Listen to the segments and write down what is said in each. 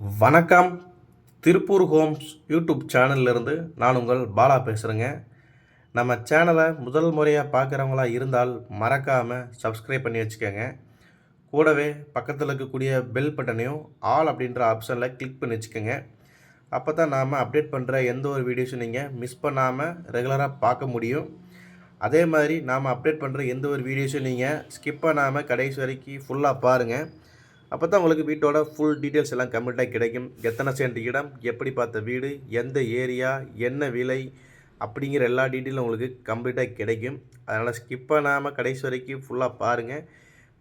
வணக்கம். Tiruppur Holmes YouTube சேனல்லிருந்து நான் உங்கள் பாலா பேசுகிறேங்க நம்ம சேனலை முதல் முறையாக பார்க்குறவங்களா இருந்தால் மறக்காமல் சப்ஸ்கிரைப் பண்ணி வச்சுக்கோங்க. கூடவே பக்கத்தில் இருக்கக்கூடிய பெல் பட்டனையும் ஆல் அப்படின்ற ஆப்ஷனில் கிளிக் பண்ணி வச்சுக்கோங்க. அப்போ தான் நாம் அப்டேட் பண்ணுற எந்த ஒரு வீடியோஸும் நீங்கள் மிஸ் பண்ணாமல் ரெகுலராக பார்க்க முடியும். அதே மாதிரி நாம் அப்டேட் பண்ணுற எந்த ஒரு வீடியோஸும் நீங்கள் ஸ்கிப் பண்ணாமல் கடைசி வரைக்கும் ஃபுல்லாக பாருங்கள் அப்போ தான் உங்களுக்கு வீட்டோட ஃபுல் டீட்டெயில்ஸ் எல்லாம் கம்ப்ளீட்டாக கிடைக்கும். எத்தனை சென்ட் இடம் எப்படி பார்த்த வீடு எந்த ஏரியா என்ன விலை அப்படிங்கிற எல்லா டீட்டெயிலும் உங்களுக்கு கம்ப்ளீட்டாக கிடைக்கும். அதனால் ஸ்கிப் பண்ணாமல் கடைசி வரைக்கும் ஃபுல்லாக பாருங்கள்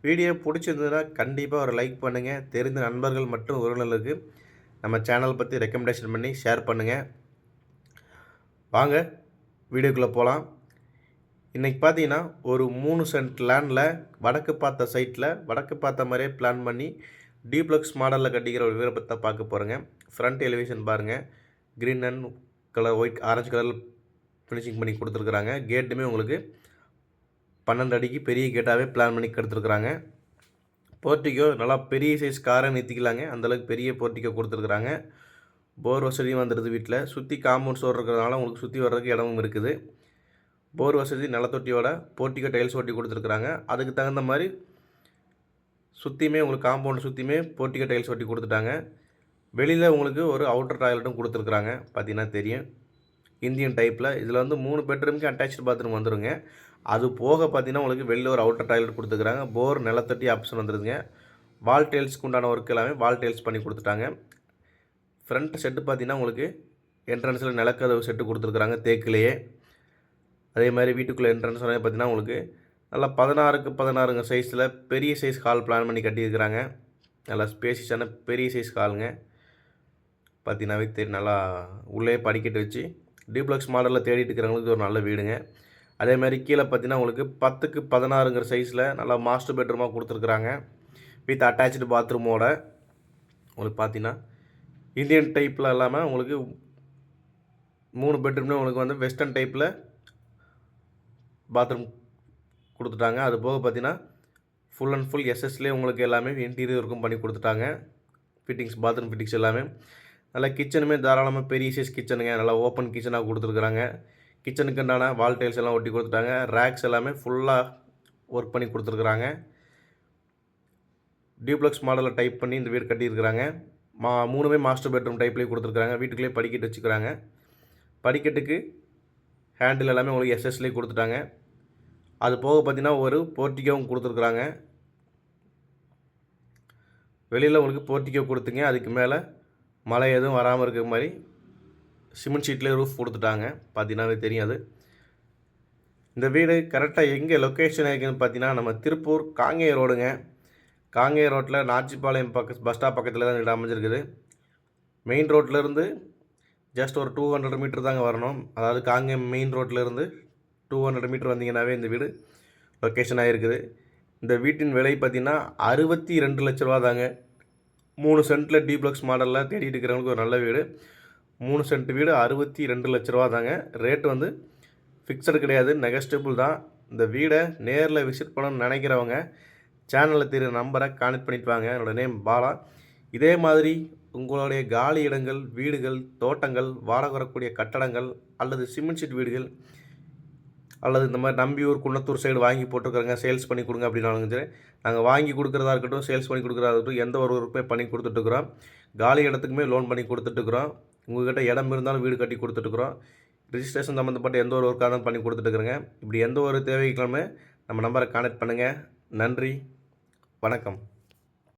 வீடியோ பிடிச்சிருந்ததுன்னா கண்டிப்பாக ஒரு லைக் பண்ணுங்கள் தெரிந்த நண்பர்கள் மற்றும் உறவினர்களுக்கு நம்ம சேனல் பற்றி ரெக்கமெண்டேஷன் பண்ணி ஷேர் பண்ணுங்கள் வாங்க வீடியோக்குள்ளே போகலாம் இன்றைக்கி பார்த்தீங்கன்னா ஒரு மூணு சென்ட் லேண்டில் வடக்கு பார்த்த சைட்டில் வடக்கு பார்த்த மாதிரியே பிளான் பண்ணி டீப்ளக்ஸ் மாடலில் கட்டிக்கிற ஒரு வீரப்பத்தை பார்க்க போகிறேங்க ஃப்ரண்ட் எலிவேஷன் பாருங்கள் green and colour white orange கலரில் ஃபினிஷிங் பண்ணி கொடுத்துருக்குறாங்க. கேட்டுமே உங்களுக்கு பன்னெண்டு அடிக்கு பெரிய கேட்டாகவே பிளான் பண்ணி கொடுத்துருக்குறாங்க. போர்ட்டிக்கோ நல்லா பெரிய சைஸ் காரை நிறுத்திக்கலாங்க. அந்தளவுக்கு பெரிய போர்ட்டிக்கோ கொடுத்துருக்குறாங்க. போர் வசதியும் வந்துடுது வீட்டில் சுற்றி காம்பவுண்ட் சோர் இருக்கிறதுனால உங்களுக்கு சுற்றி வர்றதுக்கு இடமும் இருக்குது. போர் வசதி நிலத்தொட்டியோட போர்ட்டிக்கோ டைல்ஸ் ஒட்டி கொடுத்துருக்குறாங்க. அதுக்கு தகுந்த மாதிரி சுற்றியுமே உங்களுக்கு காம்பவுண்ட் சுற்றியுமே போர்ட்டிக்கோ டைல்ஸ் ஒட்டி கொடுத்துட்டாங்க. வெளியில் உங்களுக்கு ஒரு அவுட்டர் டாய்லெட்டும் கொடுத்துருக்குறாங்க. பார்த்தீங்கன்னா தெரியும். இந்தியன் டைப்பில் இதில் வந்து மூணு பெட்ரூமுக்கு அட்டாச்சு பாத்ரூம் வந்துடுங்க அது போக பார்த்தீங்கன்னா உங்களுக்கு வெளியில் ஒரு அவுட்டர் டாய்லெட் கொடுத்துருக்குறாங்க. போர் நிலத்தொட்டி ஆப்ஷன் வந்துருதுங்க. வால் டைல்ஸ்க்கு உண்டான ஒர்க் எல்லாமே வால் டைல்ஸ் பண்ணி கொடுத்துட்டாங்க. ஃப்ரண்ட் செட்டு பார்த்தீங்கன்னா உங்களுக்கு என்ட்ரன்ஸில் நிலக்கதவு செட்டு கொடுத்துருக்குறாங்க. தேக்கிலேயே. அதே மாதிரி வீட்டுக்குள்ளே என்ட்ரன்ஸ் வந்து பார்த்திங்கன்னா உங்களுக்கு நல்லா பதினாறுக்கு பதினாறுங்க சைஸில் பெரிய சைஸ் ஹால் பிளான் பண்ணி கட்டியிருக்கிறாங்க. நல்லா ஸ்பேசியஸான பெரிய சைஸ் ஹாலுங்க பார்த்தீங்கன்னாவே தெரியும் நல்லா உள்ளே படிக்கட்டு வச்சு டீப்ளக்ஸ் மாடலில் தேடிட்டு இருக்கிறவங்களுக்கு ஒரு நல்ல வீடுங்க. அதே மாதிரி கீழே பார்த்தீங்கன்னா உங்களுக்கு பத்துக்கு பதினாறுங்கிற சைஸில் நல்லா மாஸ்டர் பெட்ரூமாக கொடுத்துருக்குறாங்க. வித் அட்டாச்சு பாத்ரூமோட உங்களுக்கு பார்த்தீங்கன்னா இந்தியன் டைப்பில் இல்லாமல் உங்களுக்கு மூணு பெட்ரூம்னு உங்களுக்கு வந்து வெஸ்டர்ன் டைப்பில் பாத்ரூம் கொடுத்துட்டாங்க. அது போக பார்த்தீங்கன்னா ஃபுல் அண்ட் ஃபுல் எஸ்எஸ்லேயே உங்களுக்கு எல்லாமே இன்டீரியர் இருக்கும் பண்ணி கொடுத்துட்டாங்க. ஃபிட்டிங்ஸ் பாத்ரூம் ஃபிட்டிங்ஸ் எல்லாமே. நல்லா கிச்சனுமே தாராளமாக பெரிய சைஸ் கிச்சனுங்க நல்லா ஓப்பன் கிச்சனாக கொடுத்துருக்குறாங்க. கிச்சனுக்கு உண்டான வால் டைல்ஸ் எல்லாம் ஒட்டி கொடுத்துட்டாங்க. ரேக்ஸ் எல்லாமே ஃபுல்லாக ஒர்க் பண்ணி கொடுத்துருக்குறாங்க. டியூப்ளக்ஸ் மாடலில் டைப் பண்ணி இந்த வீடு கட்டியிருக்கிறாங்க. மா மூணுமே மாஸ்டர் பெட்ரூம் டைப்லேயே கொடுத்துருக்குறாங்க. வீட்டுக்குள்ளேயே படிக்கட்டு வச்சுக்கிறாங்க. படிக்கட்டுக்கு ஹேண்டில் எல்லாமே உங்களுக்கு எஸ்எஸ்லேயே கொடுத்துட்டாங்க. அது போக பார்த்தீங்கன்னா ஒரு போர்ட்டிகோவும் கொடுத்துருக்குறாங்க. வெளியில் உங்களுக்கு போர்ட்டிகோ கொடுத்துங்க. அதுக்கு மேலே மழை எதுவும் வராமல் இருக்கிற மாதிரி சிமெண்ட் ஷீட்லேயே ரூஃப் கொடுத்துட்டாங்க. பார்த்தீங்கன்னாவே தெரியும் அது இந்த வீடு கரெக்டாக எங்கே லொக்கேஷன் இருக்குதுன்னு பார்த்தீங்கன்னா நம்ம திருப்பூர் காங்கேய ரோடுங்க. காங்கேய ரோட்டில் நாச்சிப்பாளையம் பக்க பஸ் ஸ்டாப் பக்கத்தில் தான் வீடு அமைஞ்சிருக்குது. மெயின் ரோட்லேருந்து ஜஸ்ட் ஒரு டூ ஹண்ட்ரட் மீட்டர் தாங்க வரணும். அதாவது காங்கேயம் மெயின் ரோட்டிலேருந்து டூ ஹண்ட்ரட் மீட்டர் வந்தீங்கன்னாவே இந்த வீடு லொக்கேஷன் ஆகிருக்குது இந்த வீட்டின் விலை பார்த்திங்கன்னா அறுபத்தி ரெண்டு லட்ச ரூபா தாங்க. மூணு சென்ட்டில் டீப்ளக்ஸ் மாடலில் தேடிட்டு இருக்கிறவங்களுக்கு ஒரு நல்ல வீடு. மூணு சென்ட் வீடு அறுபத்தி ரெண்டு லட்ச ரூபா தாங்க. ரேட் வந்து ஃபிக்ஸடு கிடையாது நெகஸ்டபிள் தான். இந்த வீடை நேரில் விசிட் பண்ணணும்னு நினைக்கிறவங்க சேனலில் தெரிய நம்பரை கான்டெக்ட் பண்ணிட்டு வாங்க. என்னோடய நேம் பாலா. இதே மாதிரி உங்களுடைய காலி இடங்கள் வீடுகள் தோட்டங்கள் வாடகை வரக்கூடிய கட்டடங்கள் அல்லது சிமெண்ட் ஷீட் வீடுகள் அல்லது இந்த மாதிரி நம்பியூர் குன்னத்தூர் சைடு வாங்கி போட்டிருக்கிறங்க சேல்ஸ் பண்ணி கொடுங்க அப்படின்னாலும் சரி நாங்கள் வாங்கி கொடுக்குறதா இருக்கட்டும் சேல்ஸ் பண்ணி கொடுக்குறதா இருக்கட்டும் எந்த ஒரு ஒர்க்குமே பண்ணி கொடுத்துட்ருக்குறோம் காலி இடத்துக்குமே லோன் பண்ணி கொடுத்துட்ருக்குறோம் உங்கள்கிட்ட இடம் இருந்தாலும் வீடு கட்டி கொடுத்துட்ருக்குறோம் ரிஜிஸ்ட்ரேஷன் சம்மந்தப்பட்ட எந்த ஒரு ஒர்க்காக தான் பண்ணி கொடுத்துட்ருக்குறேங்க இப்படி எந்த ஒரு தேவைகளுமே நம்ம நம்பரை கான்டெக்ட் பண்ணுங்கள் நன்றி. வணக்கம்.